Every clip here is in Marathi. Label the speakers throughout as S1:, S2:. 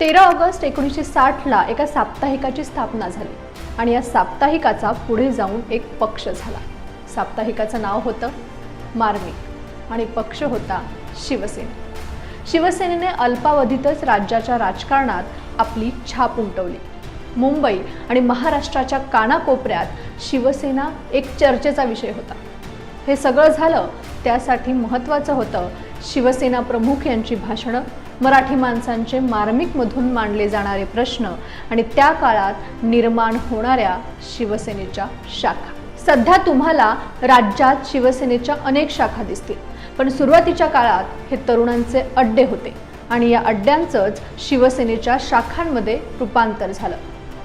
S1: तेरा ऑगस्ट एकोणीसशे साठला एका साप्ताहिकाची स्थापना झाली आणि या साप्ताहिकाचा पुढे जाऊन एक पक्ष झाला. साप्ताहिकाचं नाव होतं मार्मिक आणि पक्ष होता शिवसेना. शिवसेनेने अल्पावधीतच राज्याच्या राजकारणात आपली छाप उमटवली. मुंबई आणि महाराष्ट्राच्या कानाकोपऱ्यात शिवसेना एक चर्चेचा विषय होता. हे सगळं झालं त्यासाठी महत्त्वाचं होतं शिवसेना प्रमुख यांची भाषणं मराठी माणसांचे मार्मिकमधून मांडले जाणारे प्रश्न आणि त्या काळात निर्माण होणाऱ्या शिवसेनेच्या शाखा. सध्या तुम्हाला राज्यात शिवसेनेच्या अनेक शाखा दिसतील पण सुरुवातीच्या काळात हे तरुणांचे अड्डे होते आणि या अड्ड्यांचंच शिवसेनेच्या शाखांमध्ये रूपांतर झालं.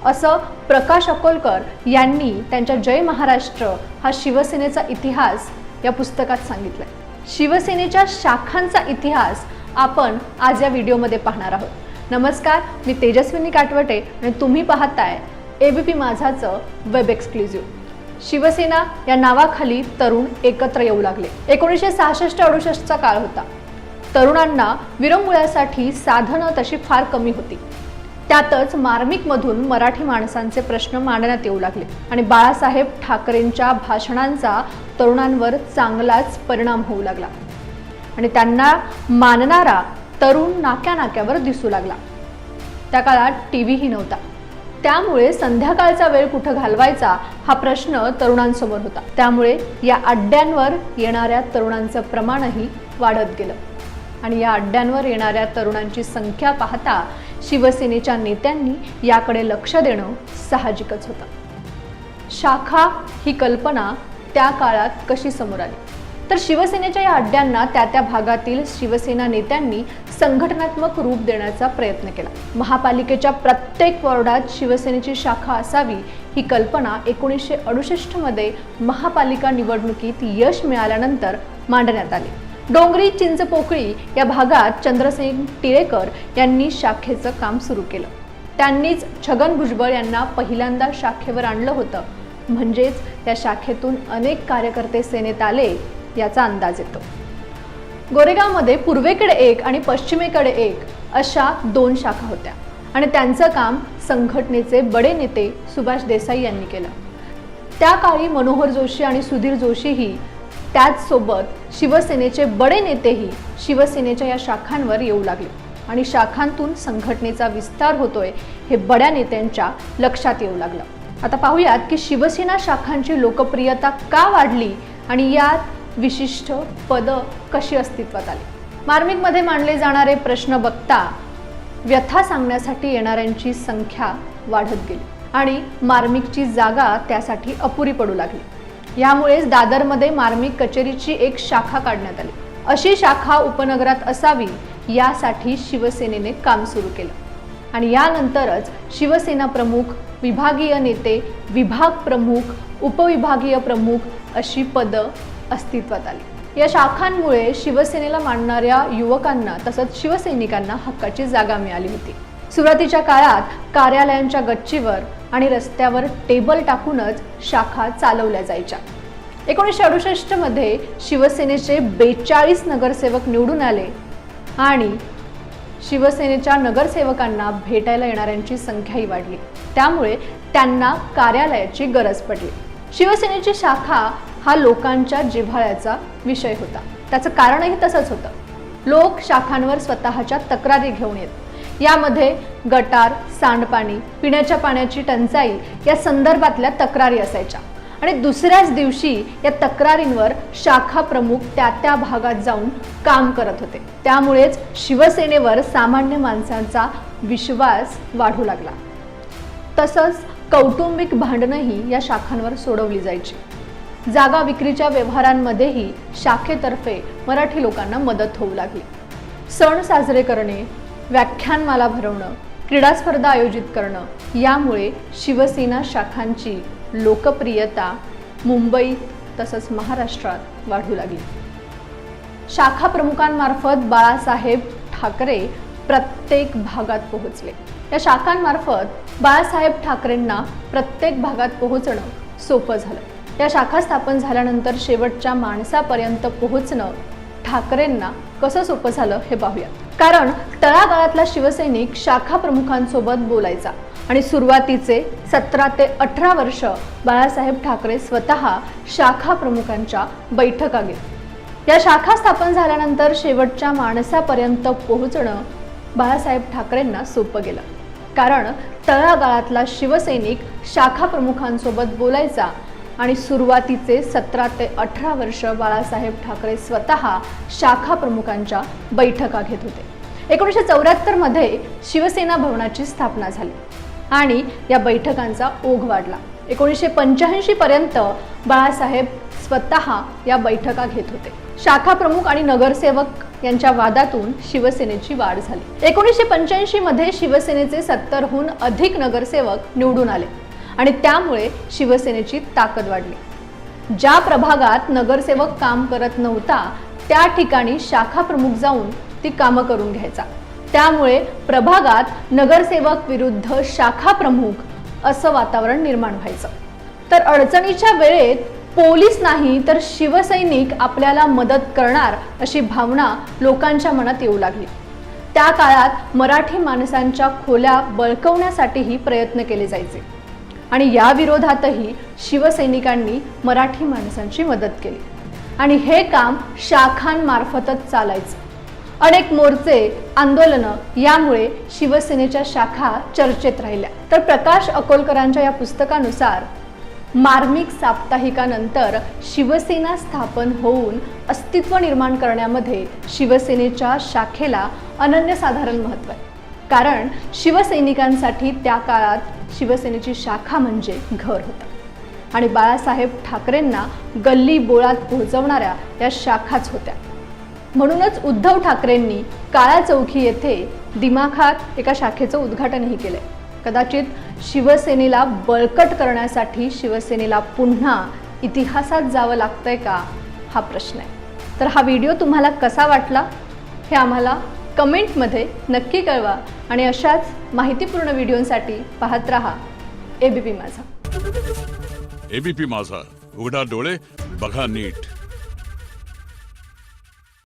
S1: असं प्रकाश अकोलकर यांनी त्यांच्या जय महाराष्ट्र हा शिवसेनेचा इतिहास या पुस्तकात सांगितलंय. शिवसेनेच्या शाखांचा इतिहास आपण आज या व्हिडिओमध्ये पाहणार आहोत. नमस्कार मी तेजस्विनी काटवटे आणि तुम्ही पाहताय एबीपी माझाचं वेब एक्सक्लुझिव्ह शिवसेना या नावाखाली तरुण एकत्र येऊ लागले. एकोणीसशे सहासष्ट अडुसष्टचा काळ होता. तरुणांना विरंगुळ्यासाठी साधनं तशी फार कमी होती. त्यातच मार्मिकमधून मराठी माणसांचे प्रश्न मांडण्यात येऊ लागले. आणि बाळासाहेब ठाकरेंच्या भाषणांचा तरुणांवर चांगलाच परिणाम होऊ लागला. आणि त्यांना मानणारा तरुण नाक्या नाक्यावर दिसू लागला. त्या काळात टी व्हीही नव्हता. त्यामुळे संध्याकाळचा वेळ कुठं घालवायचा हा प्रश्न तरुणांसमोर होता. त्यामुळे या अड्ड्यांवर येणाऱ्या तरुणांचं प्रमाणही वाढत गेलं. आणि या अड्ड्यांवर येणाऱ्या तरुणांची संख्या पाहता शिवसेनेच्या नेत्यांनी याकडे लक्ष देणं साहजिकच होतं. शाखा ही कल्पना त्या काळात कशी समोर आली? तर शिवसेनेच्या या अड्ड्यांना त्या त्या भागातील शिवसेना नेत्यांनी संघटनात्मक रूप देण्याचा प्रयत्न केला. महापालिकेच्या प्रत्येक वॉर्डात शिवसेनेची शाखा असावी ही कल्पना एकोणीसशे अडुसष्टमध्ये महापालिका निवडणुकीत यश मिळाल्यानंतर मांडण्यात आली. डोंगरी चिंचपोकळी या भागात चंद्रसेन टिळेकर यांनी शाखेचं काम सुरू केलं. त्यांनीच छगन भुजबळ यांना पहिल्यांदा शाखेवर आणलं होतं. म्हणजेच त्या शाखेतून अनेक कार्यकर्ते सेनेत आले याचा अंदाज येतो. गोरेगावमध्ये पूर्वेकडे एक आणि पश्चिमेकडे एक अशा दोन शाखा होत्या आणि त्यांचं काम संघटनेचे बडे नेते सुभाष देसाई यांनी केलं. त्या काळी मनोहर जोशी आणि सुधीर जोशीही त्याचसोबत शिवसेनेचे बडे नेतेही शिवसेनेच्या या शाखांवर येऊ लागले. आणि शाखांतून संघटनेचा विस्तार होतोय हे बड्या नेत्यांच्या लक्षात येऊ लागलं. आता पाहूयात की शिवसेना शाखांची लोकप्रियता का वाढली आणि यात विशिष्ट पदं कशी अस्तित्वात आली? मार्मिकमध्ये मांडले जाणारे प्रश्न बघता व्यथा सांगण्यासाठी येणाऱ्यांची संख्या वाढत गेली. आणि मार्मिकची जागा त्यासाठी अपुरी पडू लागली. यामुळेच दादरमध्ये मार्मिक कचेरीची एक शाखा काढण्यात आली. अशी शाखा उपनगरात असावी यासाठी शिवसेनेने काम सुरू केलं. आणि यानंतरच शिवसेना प्रमुख विभागीय नेते विभाग प्रमुख उपविभागीय प्रमुख अशी पदं अस्तित्वात आली. या शाखांमुळे शिवसेनेला मानणाऱ्या युवकांना तसंच शिवसैनिकांना हक्काची जागा मिळाली होती. सुरुवातीच्या काळात कार्यालयांच्या गच्चीवर आणि रस्त्यावर टेबल टाकूनच शाखा चालवल्या जायच्या. एकोणीसशे अडुसष्टमध्ये शिवसेनेचे बेचाळीस नगरसेवक निवडून आले आणि शिवसेनेच्या नगरसेवकांना भेटायला येणाऱ्यांची संख्याही वाढली. त्यामुळे त्यांना कार्यालयाची गरज पडली. शिवसेनेची शाखा हा लोकांच्या जिव्हाळ्याचा विषय होता. त्याचं कारणही तसंच होतं. लोक शाखांवर स्वतःच्या तक्रारी घेऊन येत. यामध्ये गटार सांडपाणी पिण्याच्या पाण्याची टंचाई या संदर्भातल्या तक्रारी असायच्या. आणि दुसऱ्याच दिवशी या तक्रारींवर शाखा प्रमुख त्या त्या भागात जाऊन काम करत होते. त्यामुळेच शिवसेनेवर सामान्य माणसांचा विश्वास वाढू लागला. तसंच कौटुंबिक भांडणंही या शाखांवर सोडवली जायची. जागा विक्रीच्या व्यवहारांमध्येही शाखेतर्फे मराठी लोकांना मदत होऊ लागली. सण साजरे करणे व्याख्यानमाला भरवणं क्रीडा स्पर्धा आयोजित करणं यामुळे शिवसेना शाखांची लोकप्रियता मुंबई तसंच महाराष्ट्रात वाढू लागली. शाखा प्रमुखांमार्फत बाळासाहेब ठाकरे प्रत्येक भागात पोहोचले. या शाखांमार्फत बाळासाहेब ठाकरेंना प्रत्येक भागात पोहोचणं सोपं झालं. या शाखा स्थापन झाल्यानंतर शेवटच्या माणसापर्यंत पोहोचणं ठाकरेंना कसं सोपं झालं हे पाहूया. कारण तळागाळातला शिवसैनिक शाखा प्रमुखांसोबत बोलायचा. आणि सुरुवातीचे सतरा ते अठरा वर्ष बाळासाहेब ठाकरे स्वतः शाखा प्रमुखांच्या बैठका घेत या शाखा स्थापन झाल्यानंतर शेवटच्या माणसापर्यंत पोहोचणं बाळासाहेब ठाकरेंना सोपं गेलं. कारण तळागाळातला शिवसैनिक शाखा प्रमुखांसोबत बोलायचा आणि सुरुवातीचे सतरा ते अठरा वर्ष बाळासाहेब ठाकरे स्वतः शाखा प्रमुखांच्या बैठका घेत होते. एकोणीसशे चौऱ्याहत्तरमध्ये शिवसेना भवनाची स्थापना झाली आणि या बैठकांचा ओघ वाढला. एकोणीसशे पंच्याऐंशी पर्यंत बाळासाहेब स्वतः या बैठका घेत होते. शाखा प्रमुख आणि नगरसेवक यांच्या वादातून शिवसेनेची वाढ झाली. एकोणीसशे पंच्याऐंशी मध्ये शिवसेनेचे सत्तरहून अधिक नगरसेवक निवडून आले. आणि त्यामुळे शिवसेनेची ताकद वाढली. ज्या प्रभागात नगरसेवक काम करत नव्हता त्या ठिकाणी शाखा प्रमुख जाऊन ती कामं करून घ्यायचा. त्यामुळे प्रभागात नगरसेवक विरुद्ध शाखा प्रमुख असं वातावरण निर्माण व्हायचं. तर अडचणीच्या वेळेत पोलीस नाही तर शिवसैनिक आपल्याला मदत करणार अशी भावना लोकांच्या मनात येऊ लागली. त्या काळात मराठी माणसांच्या खोल्या बळकवण्यासाठीही प्रयत्न केले जायचे. आणि या विरोधातही शिवसैनिकांनी मराठी माणसांची मदत केली. आणि हे काम शाखांमार्फतच चालायचं. अनेक मोर्चे आंदोलनं यामुळे शिवसेनेच्या शाखा चर्चेत राहिल्या. तर प्रकाश अकोलकरांच्या या पुस्तकानुसार मार्मिक साप्ताहिकानंतर शिवसेना स्थापन होऊन अस्तित्व निर्माण करण्यामध्ये शिवसेनेच्या शाखेला अनन्यसाधारण महत्त्व आहे. कारण शिवसैनिकांसाठी त्या काळात शिवसेनेची शाखा म्हणजे घर होतं. आणि बाळासाहेब ठाकरेंना गल्ली बोळात पोहोचवणाऱ्या या शाखाच होत्या. म्हणूनच उद्धव ठाकरेंनी काळा चौकी येथे दिमाखात एका शाखेचं उद्घाटनही केलंय. कदाचित शिवसेनेला बळकट करण्यासाठी शिवसेनेला पुन्हा इतिहासात जावं लागतंय का हा प्रश्न आहे. तर हा व्हिडिओ तुम्हाला कसा वाटला हे आम्हाला कमेंटमध्ये नक्की कळवा आणि अशाच माहितीपूर्ण व्हिडिओसाठी पाहत रहा एबीपी माझा.
S2: एबीपी माझा. उघडा डोळे बघा नीट.